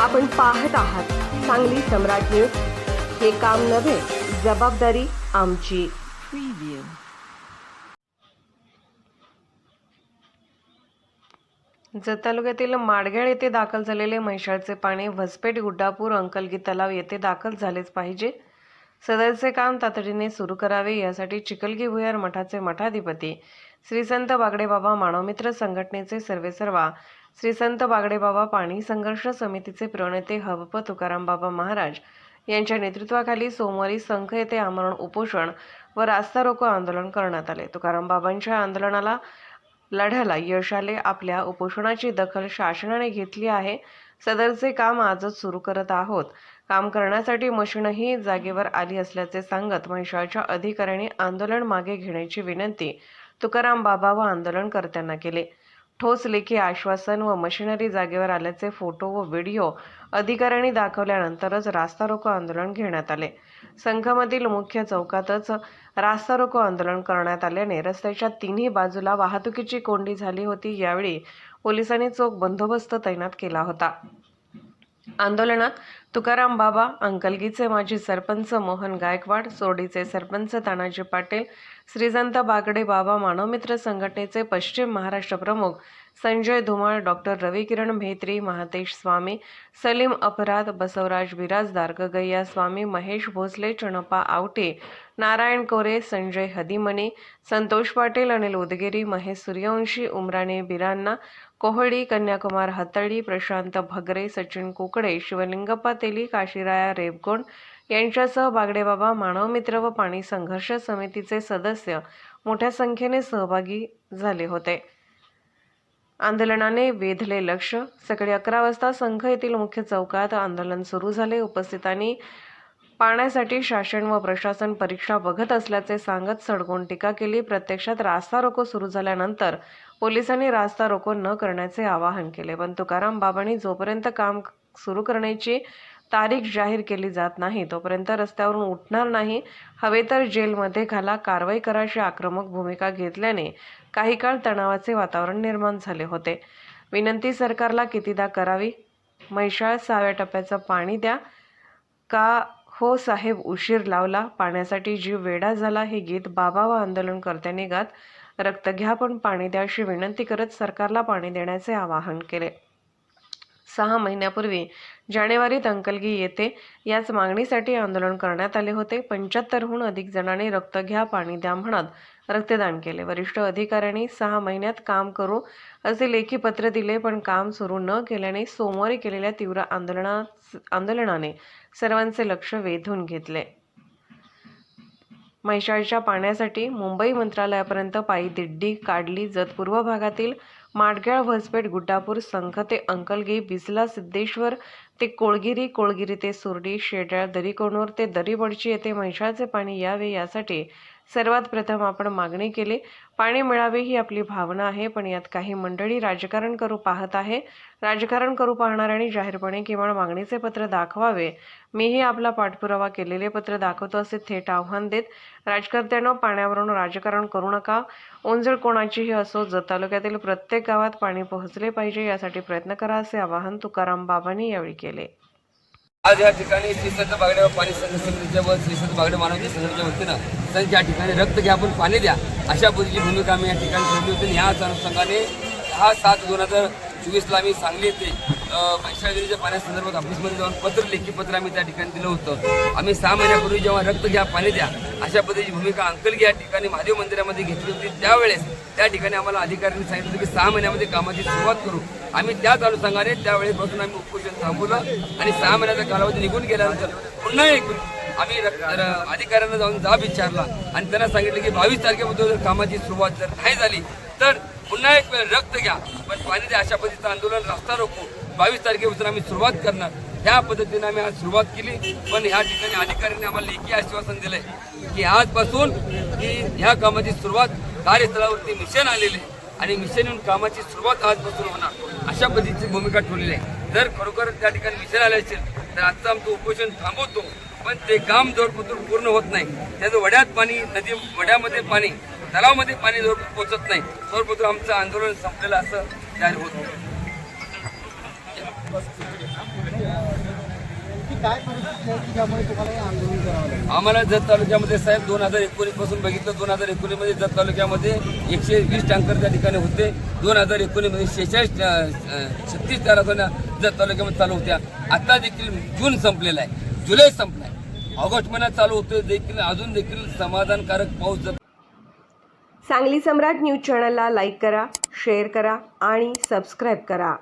आपण पाहत आहात सांगली सम्राट न्यूज. हे काम नव्हे जबाबदारी आमची. जत तालुक्यातील माडगेळ येथे दाखल झालेले म्हैसाळचे पाणी वसपेट गुड्डापूर अंकलगी तलाव येथे दाखल झालेच पाहिजे. सदरचे काम तातडीने सुरू करावे यासाठी चिखलगी भुयार मठाचे मठाधिपती श्री संत बागडेबाबा मानवमित्र संघटनेचे सर्वेसर्वा श्री संत बागडेबाबा पाणी संघर्ष समितीचे प्रणेते हवप तुकारामबाबा महाराज यांच्या नेतृत्वाखाली सोमवारी संख येथे आमरण उपोषण व रास्ता रोको आंदोलन करण्यात आले. तुकारामबाबांच्या आंदोलनाला लढ्याला यश आले. आपल्या उपोषणाची दखल शासनाने घेतली आहे. सदरचे काम आजच सुरू करत आहोत. काम करण्यासाठी मशीनही जागेवर आली असल्याचे सांगत म्हैसाळच्या अधिकाऱ्यांनी आंदोलन मागे घेण्याची विनंती तुकाराम बाबा व आंदोलनकर्त्यांना केले. ठोस लेखी आश्वासन व मशिनरी जागेवर आल्याचे फोटो व व्हिडिओ अधिकाऱ्यांनी दाखवल्यानंतरच रास्ता रोको आंदोलन घेण्यात आले. संघमधील मुख्य चौकातच रास्ता रोको आंदोलन करण्यात आल्याने रस्त्याच्या तिन्ही बाजूला वाहतुकीची कोंडी झाली होती. यावेळी पोलिसांनी चोख बंदोबस्त तैनात केला होता. आंदोलनात तुकाराम बाबा अंकलगीचे माजी सरपंच मोहन गायकवाड सोडीचे सरपंच तानाजी पाटील श्रीजंत बागडे बाबा मानवमित्र संघटनेचे पश्चिम महाराष्ट्र प्रमुख संजय धुमाळ डॉक्टर रविकिरण म्हेत्री महातेश स्वामी सलीम अपराध बसवराज बिराजदार गगैया स्वामी महेश भोसले चणप्पा आवटे नारायण कोरे संजय हदिमणी संतोष पाटील अनिल उदगेरी महेश सूर्यवंशी उमराणे बिरांना कोहळी कन्याकुमार हतळी प्रशांत भगरे सचिन कुकडे शिवलिंगप्पा तेली काशीराया रेबगोंड यांच्यासह बागडेबाबा मानवमित्र व पाणी संघर्ष समितीचे सदस्य मोठ्या संख्येने सहभागी झाले होते. आंदोलनाने वेधले लक्ष. सकाळी अकरा वाजता संघ येथील मुख्य चौकात आंदोलन सुरू झाले. उपस्थितांनी पाण्यासाठी शासन व प्रशासन परीक्षा बघत असल्याचे सांगत सडकून टीका केली. प्रत्यक्षात रास्ता रोको सुरू झाल्यानंतर पोलिसांनी रास्ता रोको न करण्याचे आवाहन केले. पण तुकाराम बाबांनी जोपर्यंत काम सुरू करण्याची तारीख जाहीर केली जात नाही. तोपर्यंत रस्त्यावरून उठणार नाही. हवे तर जेलमध्ये घाला कारवाई कराशी आक्रमक भूमिका घेतल्याने काही काळ तणावाचे वातावरण निर्माण झाले होते. विनंती सरकारला कितीदा करावी? म्हैसाळ सहाव्या टप्प्याचं पाणी द्या. का हो साहेब उशीर लावला? पाण्यासाठी जीव वेडा झाला हे गीत बाबा व आंदोलनकर्त्यांनी गात. रक्त घ्या पण पाणी द्या अशी विनंती करत सरकारला पाणी देण्याचे आवाहन केले. सहा महिन्यापूर्वी जानेवारीत अंकलगी येथे याच मागणीसाठी आंदोलन करण्यात आले होते. पंच्याहत्तरहून अधिक जणांनी रक्त घ्या पाणी द्या म्हणत रक्तदान केले. वरिष्ठ अधिकाऱ्यांनी सहा महिन्यात काम करू असे लेखी पत्र दिले पण काम सुरू न केल्याने सोमवारी केलेल्या तीव्र आंदोलना आंदोलनाने सर्वांचे लक्ष वेधून घेतले. म्हैसाळच्या पाण्यासाठी मुंबई मंत्रालयापर्यंत पायी दिड्डी काढली. जत पूर्व भागातील माडग्याळ व्हसपेठ गुड्डापूर संघ ते अंकलगी बिजला सिद्धेश्वर ते कोळगिरी कोळगिरी ते सुरडी शेडाळ दरीकोणूर ते दरीबडची येथे म्हैसाळचे पाणी यावे यासाठी सर्वात प्रथम आपण मागणी केली. पाणी मिळावे ही आपली भावना आहे पण यात काही मंडळी राजकारण करू पाहत आहे. राजकारण करू पाहणाऱ्यांनी जाहीरपणे किमान मागणीचे पत्र दाखवावे. मीही आपला पाठपुरावा केलेले पत्र दाखवतो असे थेट आव्हान देत राजकर्त्यांना पाण्यावरून राजकारण करू नका. ओंजळ कोणाचीही असो जत तालुक्यातील प्रत्येक गावात पाणी पोहोचले पाहिजे यासाठी प्रयत्न करा असे आवाहन तुकाराम बाबांनी यावेळी केले. आज या ठिकाणी श्रीसंत बागडे पाणी संघ समितीच्या व श्रीसंत बागडे मानवच्या संघटनेच्या वतीनं संत या ठिकाणी रक्त घ्या आपण पाणी द्या अशा पद्धतीची भूमिका आम्ही या ठिकाणी ठेवली होती. आणि याच अनुषंगाने दहा सात दोन हजार चोवीसला आम्ही सांगली येथे पैशागिरीच्या पाण्यासंदर्भात ऑफिसमध्ये जाऊन पत्र लेखी पत्र आम्ही त्या ठिकाणी दिलं होतं. आम्ही सहा महिन्यापूर्वी जेव्हा रक्त घ्या पाणी द्या अशा पद्धतीची भूमिका अंकलगी या ठिकाणी महादेव मंदिरामध्ये घेतली होती. त्यावेळेस त्या ठिकाणी आम्हाला अधिकाऱ्यांनी सांगितलं की सहा महिन्यामध्ये कामाची सुरुवात करू. आम्ही त्याच अनुषंगाने त्यावेळेपासून आम्ही उपोषण थांबवलं आणि सहा महिन्याचा कालावधी निघून गेल्यानंतर पुन्हा एक आम्ही अधिकाऱ्यांना जाऊन जाब विचारला आणि त्यांना सांगितलं की बावीस तारखेपासून जर कामाची सुरुवात जर नाही झाली तर पुन्हा एक वेळ रक्त घ्या. पण पाणी द्या अशा पद्धतीचं आंदोलन रस्ता रोको. बावीस तारखेपासून आम्ही सुरुवात करणार. ह्या पद्धतीने आम्ही आज सुरुवात केली. पण ह्या ठिकाणी अधिकाऱ्यांनी आम्हाला लेखी आश्वासन दिलंय की आजपासून ही ह्या कामाची सुरुवात कार्यस्थळावरती मिशन आलेले आहे. आणि मिशन येऊन कामाची सुरुवात आजपासून होणार. अशा पद्धतीची भूमिका ठेवलेली आहे. जर खरोखर त्या ठिकाणी मिशन आले असेल तर आजचं आमचं उपोषण थांबवतो. पण ते काम जोरपतून पूर्ण होत नाही. त्याचं वड्यात पाणी नदी वड्यामध्ये पाणी तलावामध्ये पाणी जोडपूर पोचत नाही. जोरपतून आमचं आंदोलन संपलेलं असं जाहीर होत आम्हाला जत तालुक्यामध्ये साहेब दोन हजार एकोणीसपासून बघितलं दोन हजार एकोणीसमध्ये जत तालुक्यामध्ये एकशे वीस टँकर त्या ठिकाणी होते. दोन हजार एकोणीसमध्ये शेहेचाळीस छत्तीस तारखांना जत तालुक्यामध्ये चालू होत्या. आता देखील जून संपलेला आहे. जुलै संपलाय. ऑगस्ट महिन्यात चालू होते देखील अजून देखील समाधानकारक पाऊस सांगली सम्राट न्यूज चॅनलला लाईक करा शेअर करा आणि सबस्क्राईब करा.